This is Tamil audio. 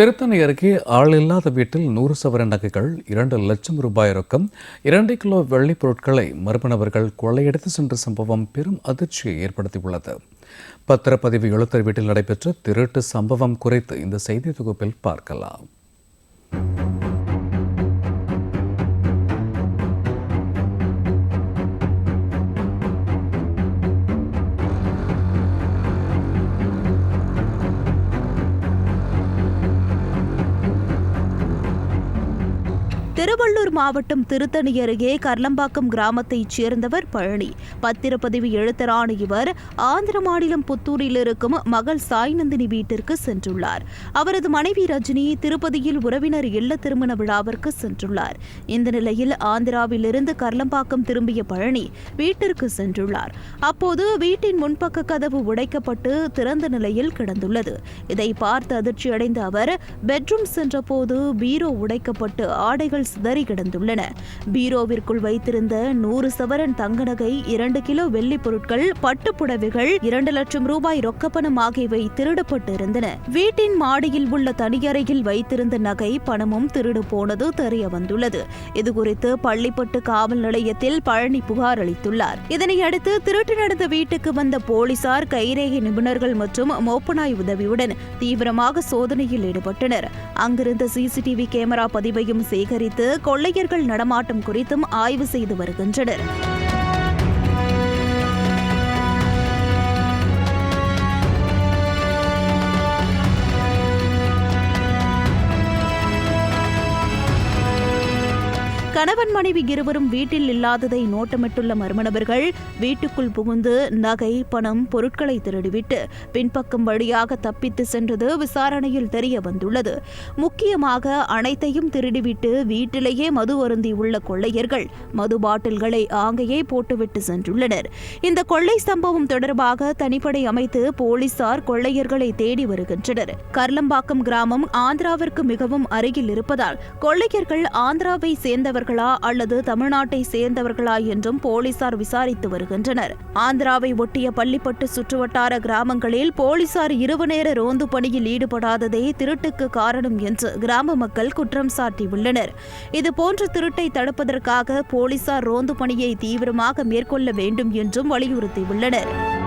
திருத்தணி அருகே ஆள் இல்லாத வீட்டில் நூறு சவர நகைகள் இரண்டு லட்சம் ரூபாய் ரொக்கம் இரண்டு கிலோ வெள்ளிப் பொருட்களை மர்ம கொள்ளையடித்து சென்ற சம்பவம் பெரும் அதிர்ச்சியை ஏற்படுத்தியுள்ளது. பத்திரப்பதிவு எழுத்தர் வீட்டில் நடைபெற்ற திருட்டு சம்பவம் குறித்து இந்த செய்தி தொகுப்பில் பார்க்கலாம். திருவள்ளூர் மாவட்டம் திருத்தணி அருகே கர்லம்பாக்கம் கிராமத்தைச் சேர்ந்தவர் பழனி. பத்திரப்பதிவு எழுத்தரான இவர் ஆந்திர மாநிலம் புத்தூரில் இருக்கும் மகள் சாய்நந்தினி வீட்டிற்கு சென்றுள்ளார். அவரது மனைவி ரஜினி திருப்பதியில் உறவினர் இல்ல திருமண விழாவிற்கு சென்றுள்ளார். இந்த நிலையில் ஆந்திராவிலிருந்து கர்லம்பாக்கம் திரும்பிய பழனி வீட்டிற்கு சென்றுள்ளார். அப்போது வீட்டின் முன்பக்க கதவு உடைக்கப்பட்டு திறந்த நிலையில் கிடந்துள்ளது. இதை பார்த்து அதிர்ச்சியடைந்த அவர் பெட்ரூம் சென்றபோது பீரோ உடைக்கப்பட்டு ஆடைகள் சிதறி கிடந்துள்ளன பீரோவிற்குள் வைத்திருந்த நூறு சவரன் தங்க நகை இரண்டு கிலோ வெள்ளி பொருட்கள் பட்டுப்புடவைகள் இரண்டு லட்சம் ரூபாய் ரொக்கப்பணம் ஆகியவை திருடப்பட்டு இருந்தன வீட்டின் மாடியில் உள்ள தனியறையில் வைத்திருந்த நகை பணமும் திருடு போனது தெரிய வந்துள்ளது இதுகுறித்து பள்ளிப்பட்டு காவல் நிலையத்தில் பழனி புகார் அளித்துள்ளார். இதனையடுத்து திருட்டு நடந்த வீட்டுக்கு வந்த போலீசார் கைரேகை நிபுணர்கள் மற்றும் மோப்பனாய் உதவியுடன் தீவிரமாக சோதனையில் ஈடுபட்டனர். அங்கிருந்த சிசிடிவி கேமரா பதிவையும் சேகரித்து கொள்ளையர்கள் நடமாட்டம் குறித்தும் ஆய்வு செய்து வருகின்றனர். கணவன் மனைவி இருவரும் வீட்டில் இல்லாததை நோட்டமிட்டுள்ள மர்மநபர்கள் வீட்டுக்குள் புகுந்து நகை பணம் பொருட்களை திருடிவிட்டு பின்பக்கம் வழியாக தப்பித்து சென்றது விசாரணையில் தெரிய வந்துள்ளது. முக்கியமாக அனைத்தையும் திருடிவிட்டு வீட்டிலேயே மது அருந்தியுள்ள கொள்ளையர்கள் மது பாட்டில்களை ஆங்கையே போட்டுவிட்டு சென்றுள்ளனர். இந்த கொள்ளை சம்பவம் தொடர்பாக தனிப்படை அமைத்து போலீசார் கொள்ளையர்களை தேடி வருகின்றனர். கர்லம்பாக்கம் கிராமம் ஆந்திராவிற்கு மிகவும் அருகில் இருப்பதால் கொள்ளையர்கள் ஆந்திராவை சேர்ந்தவர் சேர்ந்தவர்களா அல்லது தமிழ்நாட்டை சேர்ந்தவர்களா என்றும் போலீசார் விசாரித்து வருகின்றனர். ஆந்திராவை ஒட்டிய பள்ளிப்பட்டு சுற்றுவட்டார கிராமங்களில் போலீசார் இரவு நேர ரோந்து பணியில் ஈடுபடாததே திருட்டுக்கு காரணம் என்று கிராம மக்கள் குற்றம் சாட்டியுள்ளனர். இதுபோன்ற திருட்டை தடுப்பதற்காக போலீசார் ரோந்து பணியை தீவிரமாக மேற்கொள்ள வேண்டும் என்றும் வலியுறுத்தியுள்ளனர்.